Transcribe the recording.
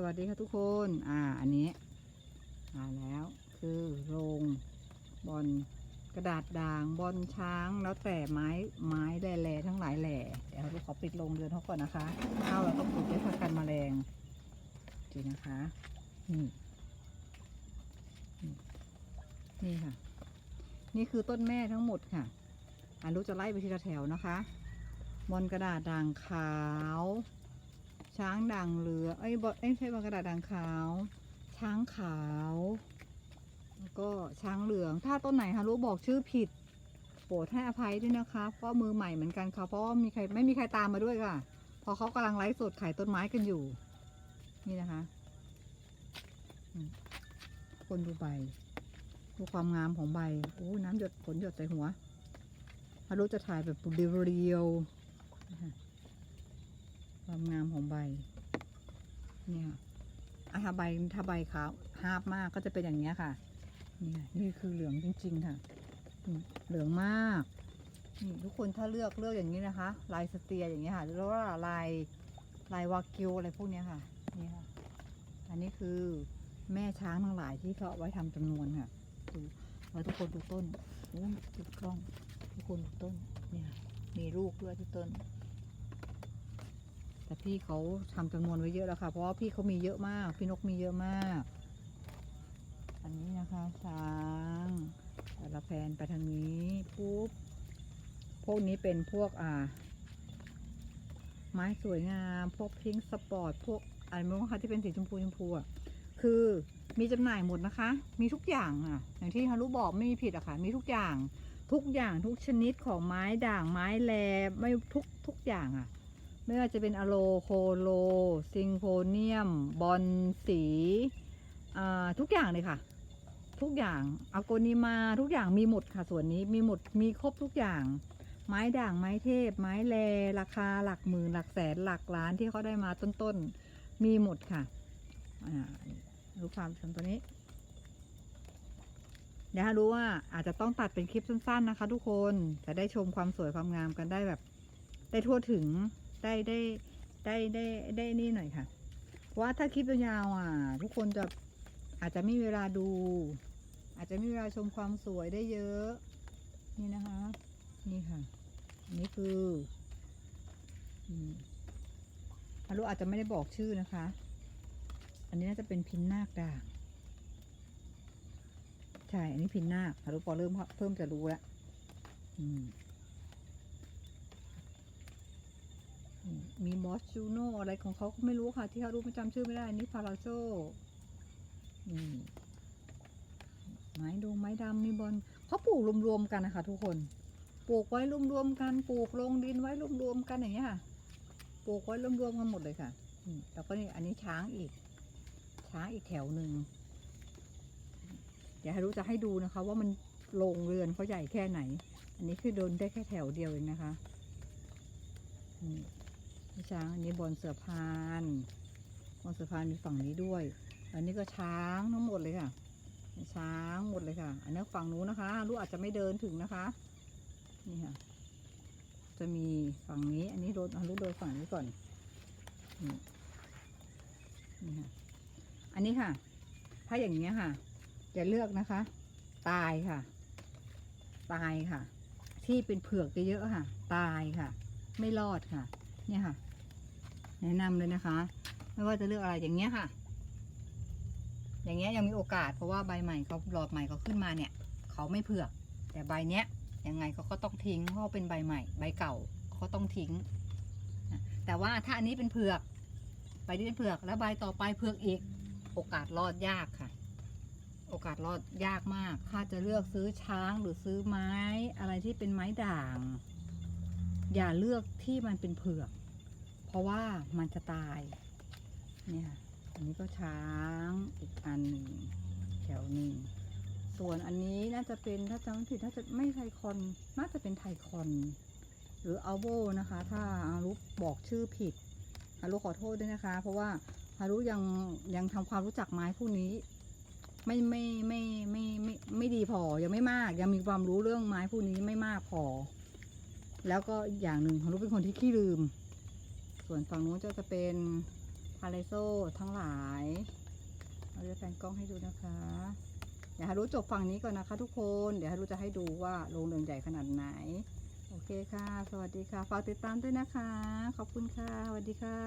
สวัสดีค่ะทุกคน อ่า อันนี้มาแล้วคือโรงบอลกระดาษด่างบอลช้างแล้วแต่ไม้ไม้แหล่ๆทั้งหลายแหล่เดี๋ยวเราขอปิดโรงเรือนเขาก่อนนะคะข้าวเราต้องปลูกด้วยผักกันแมลงดีนะคะนี่นี่ค่ะ นี่คือต้นแม่ทั้งหมดค่ะอารุจะไล่ไปทีละแถวนะคะ บอลกระดาษด่างขาว ช้างด่างเหลืองเอ้ยบอลเอ้ยไม่ใช่บอกระดาษด่างขาว ช้างขาวแล้วก็ช้างเหลือง ถ้าต้นไหนฮะรู้บอกชื่อผิดโปรดให้อภัยด้วยนะคะเพราะมือใหม่เหมือนกันค่ะเพราะว่ามีใครไม่มีใครตามมาด้วยค่ะ พอเขากำลังไลฟ์สดขายต้นไม้กันอยู่ นี่นะคะ คนดูใบดูความงามของใบโอ้น้ำหยดฝนหยดใส่หัวฮารุจะถ่ายแบบเรียวๆนะ ความงามของใบ เนี่ยอะถ้าใบถ้าใบขาวหาบมากก็จะเป็นอย่างนี้ค่ะนี่ค่ะนี่คือเหลืองจริง ๆ ค่ะ เหลืองมากนี่ทุกคนถ้าเลือกเลือกอย่างนี้นะคะ ลายสเตียอย่างเงี้ค่ะหรือว่าลายลายวากิวอะไรพวกนี้ค่ะนี่ค่ะ อันนี้คือแม่ช้างทั้งหลายที่เขาเอาไว้ทำจำนวนค่ะดูแล้วทุกคนดูต้นดูกล้องทุกคนดูต้นเนี่ยมีลูกด้วยที่ต้น แต่พี่เขาทำจำนวนไว้เยอะแล้วค่ะ เพราะว่าพี่เขามีเยอะมาก พี่นกมีเยอะมาก อันนี้นะคะช้างแต่ละแผนไปทางนี้ปุ๊บพวกนี้เป็นพวกอ่า ไม้สวยงาม พวกพิงสปอร์ต พวกอะไรไม่รู้ค่ะที่เป็นสีชมพูชมพูอะ คือมีจำหน่ายหมดนะคะ มีทุกอย่างอะ อย่างที่ฮารุบอกไม่มีผิดอะค่ะ มีทุกอย่าง ทุกอย่างทุกชนิดของไม้ด่างไม้แลไม่ทุกทุกอย่างอะ ไม่ว่าจะเป็นอะโลโคโล ซิงโฟเนียม บอลสีทุกอย่างเลยค่ะ ทุกอย่างอโกนิมาทุกอย่างมีหมดค่ะส่วนนี้มีหมดมีครบทุกอย่าง ไม้ด่างไม้เทพ ไม้แลราคาหลักหมื่นหลักแสนหลักล้านที่เขาได้มาต้นๆ มีหมดค่ะรู้ความชมตัวนี้เดี๋ยวรู้ว่าอาจจะต้องตัดเป็นคลิปสั้น ๆนะคะ ทุกคนจะได้ชมความสวยความงามกันได้แบบ ได้ทั่วถึง ได้ได้ได้ได้ได้นี่หน่อยค่ะ ว่าถ้าคลิปยาวอะ ทุกคนจะอาจจะไม่มีเวลาดู อาจจะไม่มีเวลาชมความสวยได้เยอะ นี่นะคะ นี่ค่ะนนี้คืออืมฮารุอาจจะไม่ได้บอกชื่อนะคะ อันนี้น่าจะเป็นพินนาคด่างใช่ อันนี้พินนาคฮารุพอเริ่มเพิ่มจะรู้แล้วอืม มีมอสจูโนอะไรของเขาก็ไม่รู้ค่ะ ที่เขารู้ไม่จำชื่อไม่ได้ นี่พาราโซอืมไม้ดงไม้ดำมีบอลเขาปลูกรวมๆกันนะคะทุกคน ปลูกไว้รวมๆกัน ปลูกลงดินไว้รวมๆกันอย่างเงี้ยค่ะ ปลูกไว้รวมๆกันหมดเลยค่ะแล้วก็นี่อันนี้ช้างอีก ช้างอีกแถวหนึ่งเดี๋ยวให้รู้จะให้ดูนะคะ ว่ามันโรงเรือนเขาใหญ่แค่ไหน อันนี้คือโดนได้แค่แถวเดียวเองนะคะ ช้างอันนี้บอลเสือพานบอลเสือพานมีฝั่งนี้ด้วย อันนี้ก็ช้างทั้งหมดเลยค่ะ ช้างหมดเลยค่ะ อันนี้ฝั่งนู้นนะคะ ลูกอาจจะไม่เดินถึงนะคะ นี่ค่ะ จะมีฝั่งนี้ อันนี้โดนลูกโดนฝั่งนี้ก่อน นี่นี่ค่ะ อันนี้ค่ะ ถ้าอย่างนี้ยค่ะอย่าเลือกนะคะ ตายค่ะ ตายค่ะ ที่เป็นเผือกเยอะๆค่ะ ตายค่ะ ไม่รอดค่ะ เนี่ยค่ะ แนะนำเลยนะคะ ไม่ว่าจะเลือกอะไรอย่างเงี้ยค่ะ อย่างเงี้ยยังมีโอกาสเพราะว่าใบใหม่เขาหลอดใหม่เขาขึ้นมาเนี่ยเขาไม่เผือก แต่ใบเนี้ยยังไงเขาก็ต้องทิ้งเพราะเป็นใบใหม่ ใบเก่าเขาต้องทิ้ง แต่ว่าถ้าอันนี้เป็นเผือกใบนี้เป็นเผือกแล้วใบต่อไปเผือกอีก โอกาสรอดยากค่ะ โอกาสรอดยากมาก ถ้าจะเลือกซื้อช้างหรือซื้อไม้อะไรที่เป็นไม้ด่าง อย่าเลือกที่มันเป็นเผือก เพราะว่ามันจะตาย เนี่ย อันนี้ก็ช้างอีกอันหนึ่งแถวหนึ่ง ส่วนอันนี้น่าจะเป็นถ้าจำไม่ผิดถ้าจะไม่ไทคอน น่าจะเป็นไทคอน หรืออัลโบนะคะ ถ้าอารุบอกชื่อผิดอารุขอโทษด้วยนะคะ เพราะว่าอารุยังยังทำความรู้จักไม้พวกนี้ไม่ไม่ไม่ไม่ไม่ไม่ดีพอยังไม่มาก ยังมีความรู้เรื่องไม้พวกนี้ไม่มากพอ แล้วก็อย่างหนึ่งอารุเป็นคนที่ขี้ลืม ส่วนฝั่งนู้นจะจะเป็นพาเลโซทั้งหลายเราจะแฟนกล้องให้ดูนะคะอย่าฮารุจบฝั่งนี้ก่อนนะคะทุกคน เดี๋ยวฮารุจะให้ดูว่าโรงเรือนใหญ่ขนาดไหน โอเคค่ะ สวัสดีค่ะ ฝากติดตามด้วยนะคะ ขอบคุณค่ะ สวัสดีค่ะ